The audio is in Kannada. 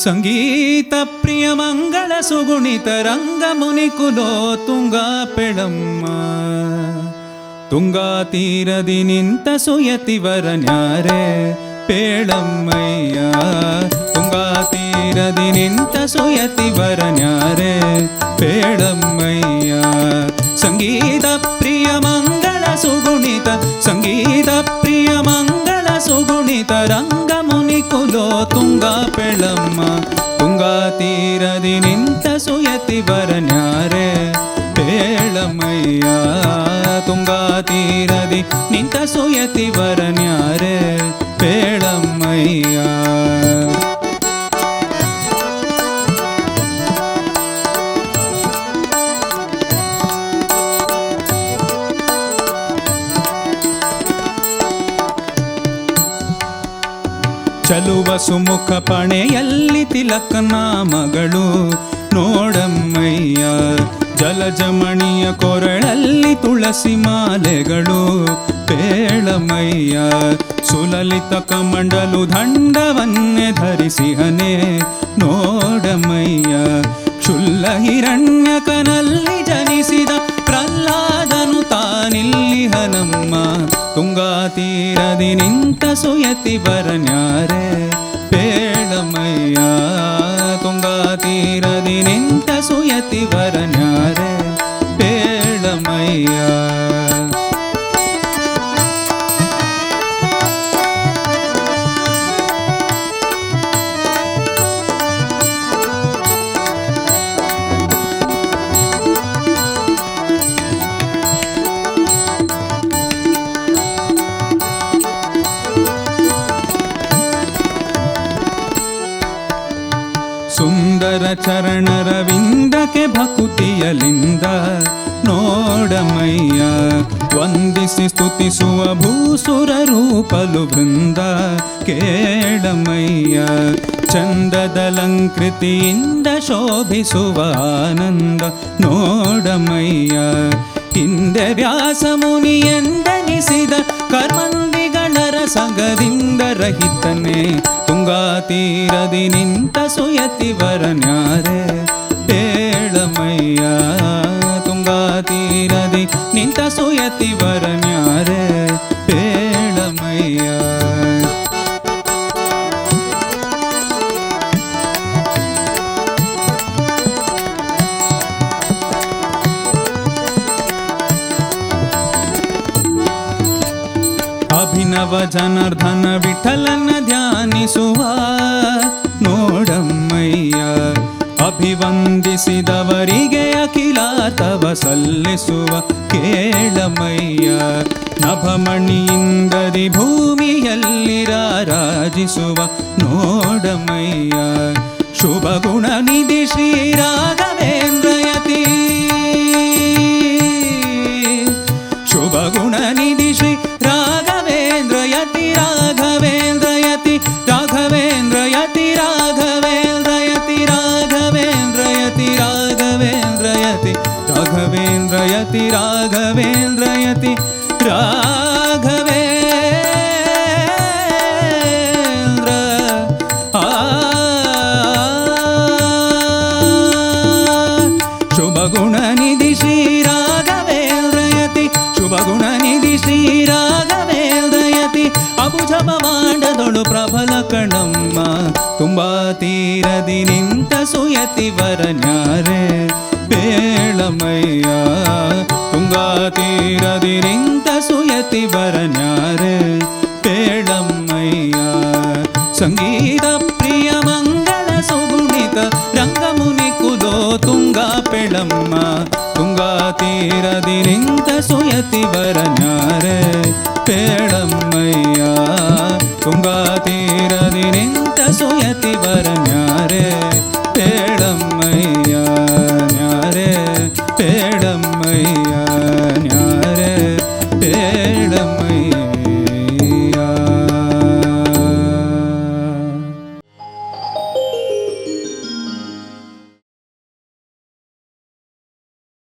సంగీత ప్రియ మంగళ సుగుణిత రంగమునికులో తుంగా పెడమ్మ తుంగా తీరది నింత సుయతివర న్యారే పేళమ్మయ్యా తుంగా తీరది నింత సుయతివర న్యారే పేళమ్మయ్యా సంగీత ప్రియ మంగళ సుగుణిత సంగీత ప్రియ మంగళ సుగుణిత రంగ ಬರನ್ಯಾರೆ? ಬೇಳಮಯ್ಯ ತುಂಗಾ ತೀರದಿ ನಿಂತ ಸುಯತಿ ಬರನ್ಯಾರೆ? ಬೇಳಮಯ್ಯ ಚಲುವ ಸುಮುಖ ಪಣೆಯಲ್ಲಿ ತಿಲಕನ ಮಗಳು. ನೋಡಮ್ಮಯ್ಯ, ಜಲಜಮಣಿಯ ಕೊರಳಲ್ಲಿ ತುಳಸಿ ಮಾಲೆಗಳು. ಪೇಳಮಯ್ಯ ಸುಲಲಿತ ಕಮಂಡಲು ದಂಡವನ್ನೇ ಧರಿಸಿಹನೆ. ನೋಡಮಯ್ಯ ಕ್ಷುಲ್ಲ ಹಿರಣ್ಯಕನಲ್ಲಿ ಜನಿಸಿದ ಪ್ರಹ್ಲಾದನು ತಾನಿಲ್ಲಿಹನಮ್ಮ. ತುಂಗಾ ತೀರದಿ ನಿಂತ ಸುಯತಿ ಬರನ್ಯಾರೆ. ಸುಂದರ ಚರಣರವಿಂದಕ್ಕೆ ಭಕುತಿಯಲಿಂದ ನೋಡಮಯ್ಯ ವಂದಿಸಿ ಸ್ತುತಿಸುವ ಭೂಸುರ ರೂಪಲು ಬೃಂದ ಕೇಳಮಯ್ಯ ಚಂದದಲಂಕೃತಿಯಿಂದ ಶೋಭಿಸುವ ಆನಂದ ನೋಡಮಯ್ಯ ಹಿಂದೆ ವ್ಯಾಸ ಮುನಿಯೆಂದನಿಸಿದ ಕರ್ಮಂದಿಗಳ ರಸಗದಿಂದ ರಹಿತನೇ ತುಂಗಾ ತೀರದಿ ನಿಂತ ಸುಯತಿ ವರನ್ಯಾರೆ ಅಭಿನವ ಜನಾರ್ಧನ ವಿಠಲನ ಧ್ಯಾನಿಸುವ ನೋಡಮ್ಮಯ್ಯ. ಅಭಿವಂದಿಸಿದವರಿಗೆ ಅಖಿಲಾತವ ಸಲ್ಲಿಸುವ ಕೇಳಮಯ್ಯ. ನಭಮಣಿಯಿಂದದಿ ಭೂಮಿಯಲ್ಲಿ ರಾರಾಜಿಸುವ ನೋಡಮಯ್ಯ ಶುಭ ಗುಣ ನಿಧಿ ಶ್ರೀ రాఘవేంద్రయతి రాఘవే శుభగుణనిధి శ్రీ రాఘవేంద్రయతి శుభగుణనిధి శ్రీ రాఘవేంద్రయతి అభుజభవాంಡದೊಳು ಪ್ರಬಲ ಕಣಮ್ಮ ತುಂಬಾ ತೀರದಿ ನಿಂತ ಸುಯತಿ ವರನ್ಯಾರೆ సంగీత ప్రియ మంగళ సుగుణిత రంగముని కుదో తుంగా పెళమ్మ తుంగా తీరది నింత సుయతి వరనారే పేళమ్మయ్యా తుంగా తీరది నింత సుయతి వరనారే